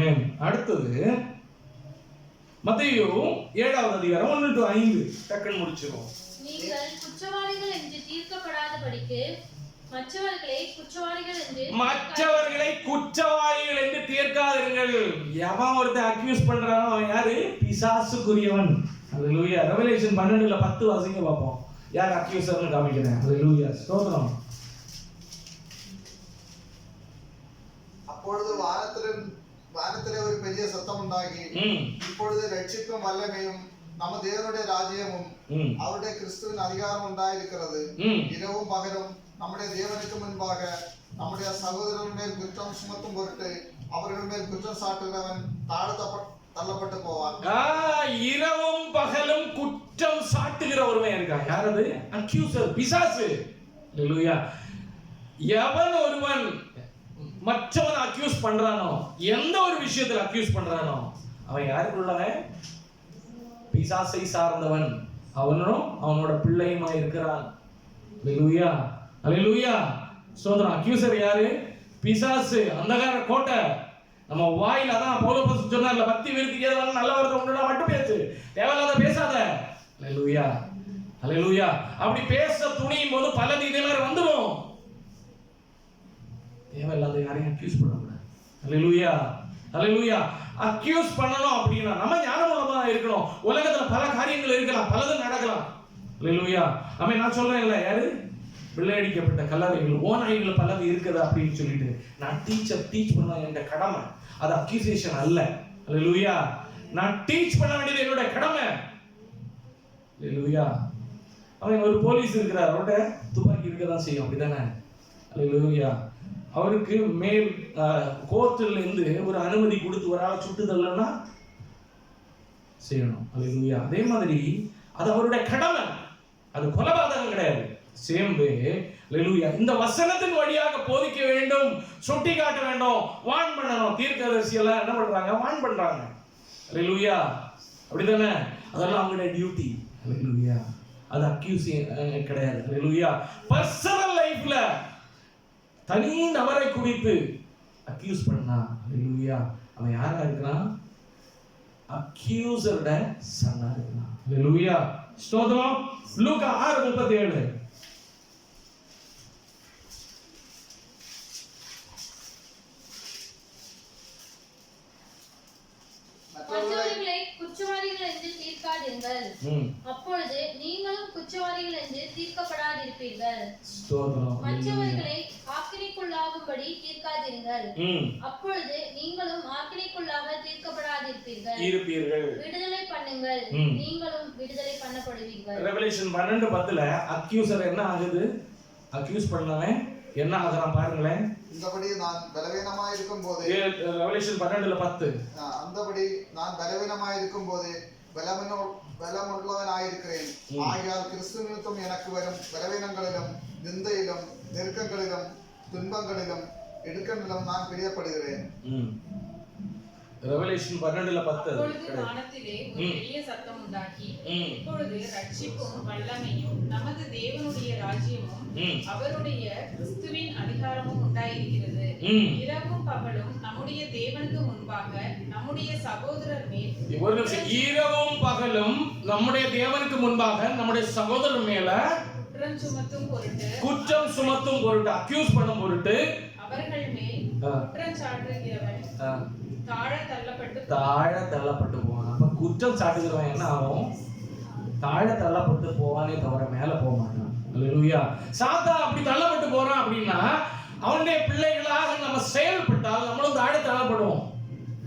ஆமென். அடுத்தது மத்தேயு ஏழாவது அதிகாரம் ஒன்று டு ஐந்து. டக்குன்னு முடிச்சிருவோம். நீங்கள் குற்றவாளிகள் என்று தீர்க்கப்படாதபடிக்கு மற்றவர்களை குற்றவாளிகள் என்று தீர்க்காதிருங்கள். எவன் ஒருத்தன் அக்யூஸ் பண்றானோ அவன் யாரு? பிசாசுக்குரியவன். அது லூயா ரெவலேஷன் பன்னெண்டுல பத்து வாசிங்க பார்ப்போம். யார் அக்யூசர்னு காமிக்கிறேன். அது லூயா ஸ்தோத்திரம் அப்பொழுது வானத்திலும் வானத்திலே ஒரு பெரிய சத்தம் உண்டாகி ம் இப்பொழுது ரட்சிப்பும் வல்லமையும் நம்ம தேவனுடைய ராஜ்யமும் அவருடைய கிறிஸ்துவின் அதிகாரம் உண்டாயிருக்கிறது இரவும் பகலும் நம்முடைய தேவனுக்கு முன்பாக நம்முடைய சகோதரர்கள் மேல் குற்றம் சுமத்தும் பொருட்டு அவர்கள் மேல் குற்றம் சாட்டுகிறவன் தாழ்த்தப்ப தள்ளப்பட்டு போவான் இரவும் பகலும் குற்றம் சாட்டுகிற ஒருவன் இருக்கான் யார் அது அக்யூசர் பிசாசு எவன் ஒருவன் மற்றவன் அக்யூஸ் பண்றானோ? எந்த ஒரு விஷயத்துல அக்யூஸ் பண்றானோ? அவன் யாருக்குள்ளவன்? பிசாசை சார்ந்தவன். அவனும் அவனோட பிள்ளையுமா இருக்கிறான். ஹalleluya ஹalleluya சோதரன் அக்யூசர் யாரு? பிசாசு. அந்தகார கோட்டை. நம்ம வாயில் அதான் பௌலோஸ் சொன்னார்ல பக்தி விருத்தி ஏதாவது நல்ல வார்த்தை உண்டுனா மட்டும் பேசு. தேவையில்லாத பேசாத. ஹalleluya ஹalleluya அப்படி பேச துணியும் போது பல நீதிமார் வந்துடும் தேவையில்லாத யாரையும் அக்யூஸ் பண்ணக்கூடாது. ஹalleluya ஹalleluya அக்யூஸ் பண்ணணும் அப்படின்னா நம்ம ஞானமுள்ளமா இருக்கணும். உலகத்துல பல காரியங்கள் இருக்கலாம் பலதும் நடக்கலாம். ஹalleluya நம்ம நான் சொல்றேன் இல்லை யாரு? வெள்ளையடிக்கப்பட்ட கல்லறைகள் ஓநாய்கள் பலது இருக்குது அப்படின்னு சொல்லிட்டு நான் டீச்சர் டீச் பண்ண என்னோட கடமை. அது அக்யூசேஷன் அல்ல. லூயா நான் டீச் பண்ண வேண்டியது என்னோட கடமை. லூயா அவன் ஒரு போலீஸ் இருக்கிறார். அவர்கிட்ட துப்பாக்கி இருக்க தான் செய்யும். அப்படிதானே லூயா அவருக்கு மேல் கோர்ட்டில் இருந்து ஒரு அனுமதி கொடுத்து ஒரு ஆள் சுட்டுதல்னா செய்யணும். அது அதே மாதிரி அது அவருடைய கடமை. அது கொலபாதகம் கிடையாது. சேம்பு லெலுயா இந்த வசனத்தின் வழியாக போதிக்க வேண்டும். சுட்டி காட்ட வேண்டும். வான் பண்ணணும். தீர்க்கதரிசி எல்லாம் என்ன பண்றாங்க? வான் பண்றாங்க. லெலுயா அப்படிதானே? அதெல்லாம் அவங்களுடைய டியூட்டி லெலுயா அது அக்யூசிங் கிடையாது. லெலுயா பர்சனல் லைஃப்ல தனி நபரை குறித்து அக்யூஸ் பண்ணா ஹalleluya அவன் யாரா இருக்கிறான் அக்யூசரோட சன்னா இருக்கிறான் ஹalleluya ஸ்தோத்திரம். லூக்கா 6:37 மற்றவர்களை மற்றவர்களை குற்றவாளிகள் என்று தீர்க்காதீர்கள். ம். அப்பொழுது நீங்களும் குற்றவாளிகள் என்று தீர்க்கப்படாதிருப்பீர்கள். மற்றவர்களை ம். அப்பொழுது நீங்களும் ஆக்கினைக்குள்ளாக தீர்க்கப்படாதிருப்பீர்கள். இருப்பீர்கள் விடுதலை பண்ணுங்கள். நீங்களும் விடுதலை பண்ணப்படுவீர்கள். ரெவலேஷன் பன்னெண்டு பத்துல அக்யூசர் என்ன ஆகுது? அக்யூஸ் பண்ணவன் என்ன ஆகுறான் பாருங்களேன். இந்தபடி நான் பலவீனமாயிருக்கும் போது ரெவலேஷன் பன்னெண்டுல பத்து. அந்தபடி நான் பலவீனமாயிருக்கும் போது பலமுள்ள பலமுள்ளவனாயிருக்கிறேன். ஆகையால் கிறிஸ்து நிமித்தம் எனக்கு வரும் பலவீனங்களிலும் நிந்தையிலும் நெருக்கங்களிலும் துன்பங்களிலும் இடுக்கங்களிலும் நான் பிரியப்படுகிறேன். ம். ரெவலேஷன் பன்னெண்டுல பத்து வானத்திலே ஒரு. பெரிய சத்தம் உண்டாகி ம். இப்பொழுது ரட்சிப்பும் வல்லமையும் நமது தேவனுடைய ராஜ்யமும் அவருடைய கிறிஸ்துவின் அதிகாரமும் உண்டாயிருக்கிறது. ம். இரவும் பகலும் நம்முடைய தேவனுக்கு முன்பாக நம்முடைய சகோதரர் மேல் ஒரு நிமிஷம். இரவும் பகலும் நம்முடைய தேவனுக்கு முன்பாக நம்முடைய சகோதரர் மேல குற்றம் சுமத்தும் பொருட்டு குற்றம் சுமத்தும் பொருட்டு அக்யூஸ் பண்ணும் பொருட்டு அவர்கள் மேல். குற்றம் சாட்டுகிறவன் தாழ தள்ளப்பட்டு தாழ தள்ளப்பட்டு போவான். அப்ப குற்றம் சாட்டுகிறவன் என்ன ஆகும்? தாழ தள்ளப்பட்டு போவானே தவிர மேல போக மாட்டான். அல்லேலூயா சாத்தா அப்படி தள்ளப்பட்டு போறான் அப்படின்னா அவனுடைய பிள்ளைகளாக நம்ம செயல்பட்டால் நம்மளும் தாழ தள்ளப்படுவோம்.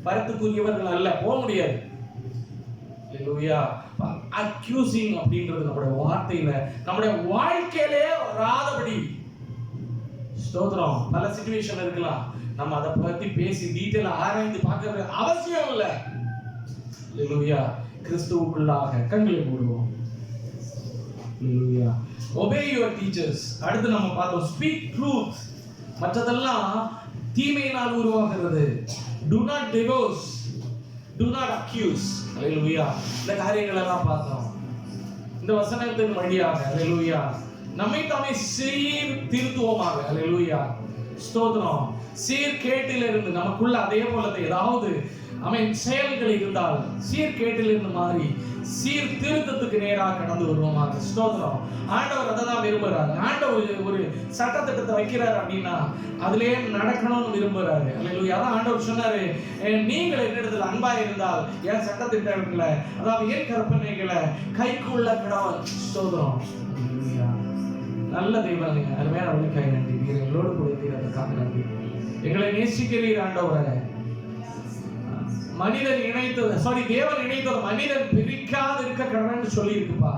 பரத்துக்குரியவர்கள் அல்ல போக முடியாது. அக்யூசிங் அப்படின்றது நம்முடைய வார்த்தையில நம்முடைய வாழ்க்கையிலே வராதபடி ஸ்தோத்திரம். பல சுச்சுவேஷன் இருக்கலாம். நம்ம அதை பத்தி பேசி டீட்டெயில் ஆராய்ந்து பார்க்கறது அவசியம் இல்லை. லூயா கிறிஸ்துவுக்குள்ளாக கண்களை மூடுவோம். லூயா ஒபே யுவர் டீச்சர்ஸ் அடுத்து நம்ம பார்த்தோம் ஸ்பீக் ட்ரூத் மற்றதெல்லாம் தீமையினால் உருவாகிறது. Do not divorce do not accuse லூயா இந்த காரியங்கள் எல்லாம் பார்த்தோம். இந்த வசனத்தின் வழியாக லூயா நம்மை தாமே சீர் திருத்துவமாக. அல்லேலூயா ஸ்தோத்திரம். சீர்கேட்டிலிருந்து நமக்குள்ள அதே போல ஏதாவது அவன் செயல்கள் இருந்தால் சீர்கேட்டிலிருந்து மாறி சீர் திருத்தத்துக்கு நேராக கடந்து வருவோமாக. ஸ்தோத்திரம். ஆண்டவர் அதை தான் விரும்புகிறார் ஆண்டவர் ஒரு- சட்டத்திட்டத்தை வைக்கிறார் அப்படின்னா அதுலயே நடக்கணும்னு விரும்புகிறாரு அல்லையா அதான் ஆண்டவர் சொன்னாரு நீங்கள் என்னிடத்தில் அன்பா இருந்தால் என் சட்டத்திட்டங்களை அதாவது என் கற்பனைகளை கைக்குள்ள கடவுள் ஸ்தோத்திரம். அல்லேலூயா. நல்ல தெய்வம் நீங்க. அருமையான வழிக்காய் நன்றி. நீர் எங்களோடு கொடுத்தீர் அதற்காக நன்றி. எங்களை நேசிக்கிறீர் ஆண்டவரை. மனிதன் இணைத்தது சாரி தேவன் இணைத்தது மனிதன் பிரிக்காது இருக்க கடவுள்னு சொல்லி இருக்குப்பா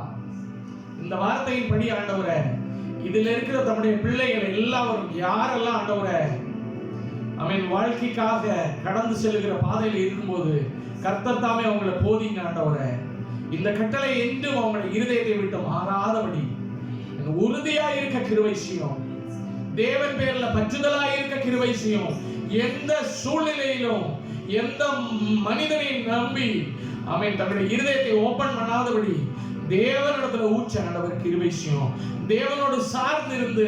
இந்த வார்த்தையின் படி ஆண்டவரை இதுல இருக்கிற தம்முடைய பிள்ளைகள் எல்லாரும் யாரெல்லாம் ஆண்டவரே அவன் வாழ்க்கைக்காக கடந்து செல்கிற பாதையில் இருக்கும்போது கர்த்தர் தாமே அவங்களை போதிங்க ஆண்டவரை. இந்த கட்டளை என்றும் அவங்களுடைய இருதயத்தை விட்டு மாறாதபடி உறுதியா இருக்க கிருவை செய்யும் தேவன் பேர்ல பற்றுதலா இருக்க கிருவை செய்யும் எந்த சூழ்நிலையிலும் எந்த மனிதனை நம்பி அவன் தன்னுடைய இருதயத்தை ஓபன் பண்ணாதபடி தேவனிடத்துல ஊற்ற ஆண்டவர் கிருபை செய்யும் தேவனோடு சார்ந்து இருந்து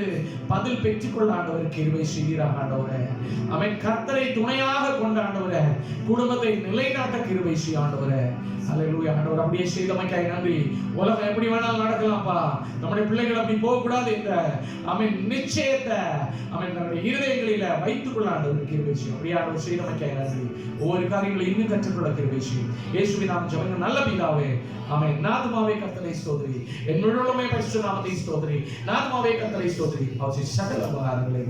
பதில் பெற்றுக்கொள்ள ஆண்டவர் கிருபை செய்கிறார் ஆண்டவரே. அவன் கர்த்தரை துணையாக கொண்ட ஆண்டவரே. குடும்பத்தை நிலைநாட்ட கிருபை செய்ய ஆண்டவரே. அலையிலூயா ஆண்டவர் அப்படியே செய்தமைக்காய் நன்றி. உலகம் எப்படி வேணாலும் நடக்கலாம்ப்பா. நம்முடைய பிள்ளைகள் அப்படி போக கூடாது இந்த அவன் நிச்சயத்தை அவன் நம்முடைய இருதயங்களில வைத்துக் கொள்ள ஆண்டவர் கிருபை செய்யும் அப்படியே ஆண்டவர் செய்தமைக்காய் நன்றி. ஒவ்வொரு காரியங்களை இன்னும் கற்றுக்கொள்ள கிருபை செய்யும் இயேசுவின் நாம் ஜெபங்க நல்ல பிதாவே அவன் நாதுமாவே கர்த்தரை ஸ்தோத்ரி என் முழுவதுமே பரிசு நாமத்தை ஸ்தோத்ரி நாதுமாவே கர்த்தரை ஸ்தோத்ரி அவர் சகல உபகாரங்களை